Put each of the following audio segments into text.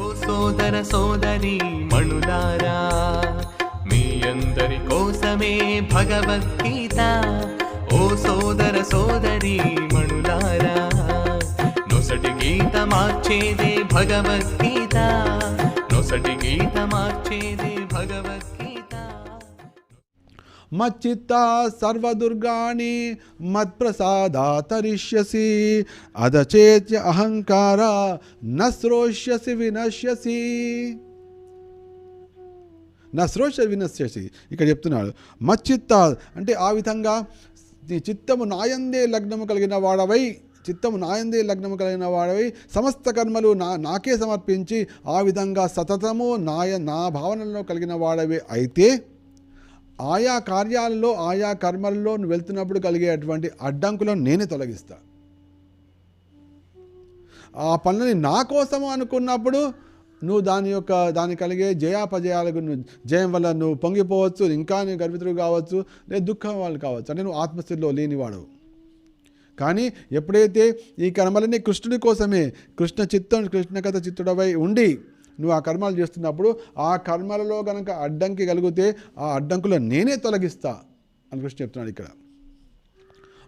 ఓ సోదర సోదరి మణులారా మీ అందరి కోసమే భగవద్గీత. ఓ సోదర సోదరి మణులారా నొసటి గీత మార్చేదే భగవద్గీత. నొసటి గీత మార్చేదే భగవద్గీత. మచ్చిత్త సర్వదుర్గాణి మత్ప్రసాదాతరిష్యసి అదచేత్య అహంకార నశ్రోష్యసి వినశ్యసి. నశ్రోష వినశ్యసి. ఇక్కడ చెప్తున్నాడు మచ్చిత్త అంటే ఆ విధంగా నీ చిత్తము నాయందే లగ్నము కలిగిన వాడవై చిత్తము నాయందే లగ్నము కలిగిన వాడవై సమస్త కర్మలు నా నాకే సమర్పించి ఆ విధంగా సతతము నాయ నా భావనలో కలిగిన వాడవే అయితే ఆయా కార్యాలలో ఆయా కర్మల్లో నువ్వు వెళ్తున్నప్పుడు కలిగేటువంటి అడ్డంకులను నేనే తొలగిస్తా. ఆ పనులని నా కోసము అనుకున్నప్పుడు నువ్వు దాని యొక్క దాని కలిగే జయాపజయాలకు నువ్వు జయం వల్ల నువ్వు పొంగిపోవచ్చు ఇంకా నువ్వు గర్వితుడు కావచ్చు లేదా దుఃఖం వాళ్ళు కావచ్చు. అంటే నువ్వు ఆత్మస్థితిలో లేనివాడు కానీ ఎప్పుడైతే ఈ కర్మలన్నీ కృష్ణుడి కోసమే కృష్ణ చిత్తం కృష్ణ కథ చిత్తుడవై ఉండి నువ్వు ఆ కర్మలు చేస్తున్నప్పుడు ఆ కర్మలలో కనుక అడ్డంకి కలిగితే ఆ అడ్డంకులను నేనే తొలగిస్తా అని కృష్ణ చెప్తున్నాడు ఇక్కడ.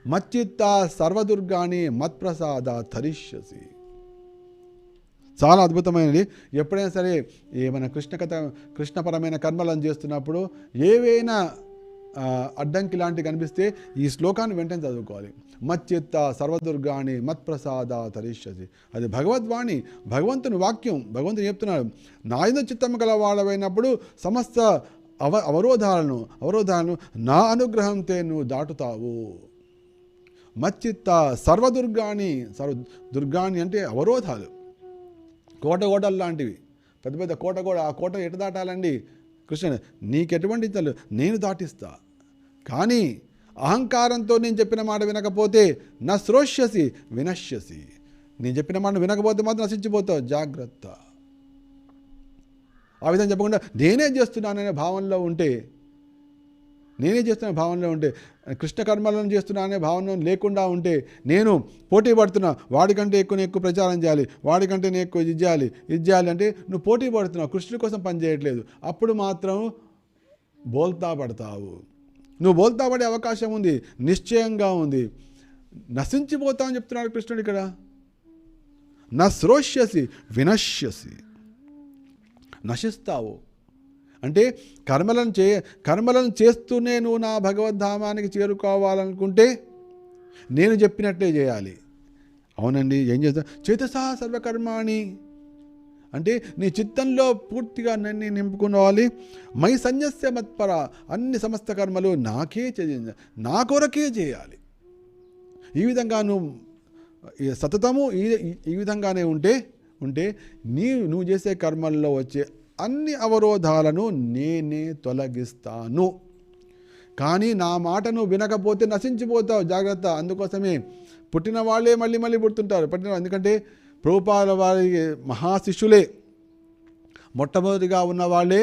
మచ్చిత్త సర్వదుర్గాని మత్ప్రసాద తరిష్యసి చాలా అద్భుతమైనది. ఎప్పుడైనా సరే ఏమైనా కృష్ణ కథ కృష్ణపరమైన కర్మలను చేస్తున్నప్పుడు ఏవైనా అడ్డంకి లాంటివి కనిపిస్తే ఈ శ్లోకాన్ని వెంటనే చదువుకోవాలి. మచ్చిత్త సర్వదుర్గాని మత్ప్రసాద తరిష్యసి. అది భగవద్వాణి భగవంతుని వాక్యం భగవంతుని చెప్తున్నాడు. నాయన చిత్తము గల వాడవైనప్పుడు సమస్త అవ అవరోధాలను అవరోధాలను నా అనుగ్రహంతో నువ్వు దాటుతావు. మచ్చిత్త సర్వదుర్గాని సర్వ దుర్గాని అంటే అవరోధాలు. కోట కోటలు లాంటివి. పెద్ద పెద్ద కోట కూడా ఆ కోట ఎటు దాటాలండి? కృష్ణ నీకెటువంటి నేను దాటిస్తా. కానీ అహంకారంతో నేను చెప్పిన మాట వినకపోతే నా శ్రోష్యసి వినశ్యసి. నేను చెప్పిన మాట వినకపోతే మాత్రం నశించిపోతావు. జాగ్రత్త. ఆ విధంగా చెప్పకుండా నేనే చేస్తున్నాననే భావనలో ఉంటే నేనే చేస్తున్న భావనలో ఉంటే కృష్ణ కర్మలను చేస్తున్నాననే భావన లేకుండా ఉంటే నేను పోటీ పడుతున్నా. వాడికంటే ఎక్కువ ఎక్కువ ప్రచారం చేయాలి. వాడికంటే నేను ఎక్కువ ఇది చేయాలి ఇది చేయాలి అంటే నువ్వు పోటీ పడుతున్నావు. కృష్ణుడి కోసం పని చేయట్లేదు. అప్పుడు మాత్రం బోల్తా పడతావు. నువ్వు బోల్తా పడే అవకాశం ఉంది నిశ్చయంగా ఉంది. నశించిపోతావు అని చెప్తున్నాడు కృష్ణుడు ఇక్కడ. నశ్రోష్యసి వినశ్యసి. నశిస్తావు. అంటే కర్మలను చే కర్మలను చేస్తూనే నువ్వు నా భగవద్ధామానికి చేరుకోవాలనుకుంటే నేను చెప్పినట్లే చేయాలి. అవునండి ఏం చేస్తా? చేతసా సర్వకర్మాణి. అంటే నీ చిత్తంలో పూర్తిగా నన్ను నింపుకోవాలి మై సన్యస్య మత్పర అన్ని సమస్త కర్మలు నాకే చేయ నా కొరకే చేయాలి. ఈ విధంగా నువ్వు సతతము ఈ ఈ విధంగానే ఉంటే ఉంటే నీ నువ్వు చేసే కర్మల్లో వచ్చే అన్ని అవరోధాలను నేనే తొలగిస్తాను. కానీ నా మాటను వినకపోతే నశించిపోతావు జాగ్రత్త. అందుకోసమే పుట్టిన వాళ్ళే మళ్ళీ మళ్ళీ పుడుతుంటారు. పుట్టిన ఎందుకంటే ప్రభుపాల వారి మహాశిష్యులే మొట్టమొదటిగా ఉన్న వాళ్ళే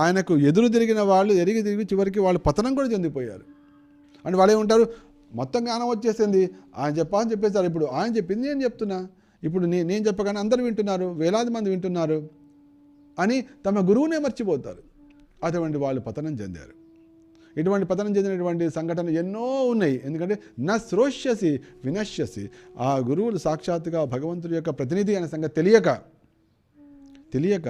ఆయనకు ఎదురు తిరిగిన వాళ్ళు ఎరిగి తిరిగి చివరికి వాళ్ళు పతనం కూడా చెందిపోయారు. అంటే వాళ్ళే ఉంటారు మొత్తం జ్ఞానం వచ్చేసింది. ఆయన చెప్పాలని చెప్పేసారు ఇప్పుడు ఆయన చెప్పింది నేను చెప్తున్నా. ఇప్పుడు నే నేను చెప్పగానే అందరూ వింటున్నారు వేలాది మంది వింటున్నారు అని తమ గురువునే మర్చిపోతారు. అటువంటి వాళ్ళు పతనం చెందారు. ఇటువంటి పతనం చెందినటువంటి సంఘటనలు ఎన్నో ఉన్నాయి. ఎందుకంటే నా శ్రోష్యసి వినశ్యసి. ఆ గురువులు సాక్షాత్తుగా భగవంతుడి యొక్క ప్రతినిధి అనే సంగతి తెలియక తెలియక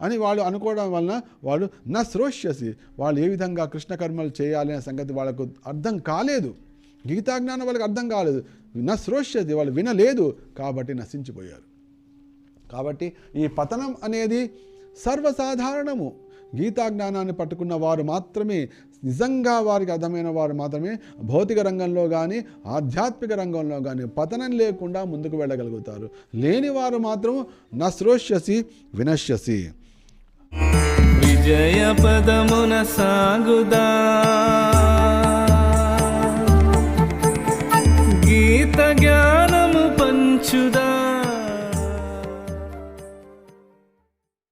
అని వాళ్ళు అనుకోవడం వలన వాళ్ళు నా శ్రోష్యసి వాళ్ళు ఏ విధంగా కృష్ణ కర్మలు చేయాలి అనే సంగతి వాళ్ళకు అర్థం కాలేదు. గీతాజ్ఞానం వాళ్ళకి అర్థం కాలేదు. నా శ్రోష్యసి వాళ్ళు వినలేదు కాబట్టి నశించిపోయారు. కాబట్టి ఈ పతనం అనేది సర్వసాధారణము. గీతా జ్ఞానాన్ని పట్టుకున్న వారు మాత్రమే నిజంగా వారికి అర్థమైన వారు మాత్రమే భౌతిక రంగంలో కానీ ఆధ్యాత్మిక రంగంలో కానీ పతనం లేకుండా ముందుకు వెళ్ళగలుగుతారు. లేని వారు మాత్రం నశ్రోష్యసి వినశ్యసి. విజయ పదమున సాగుదా?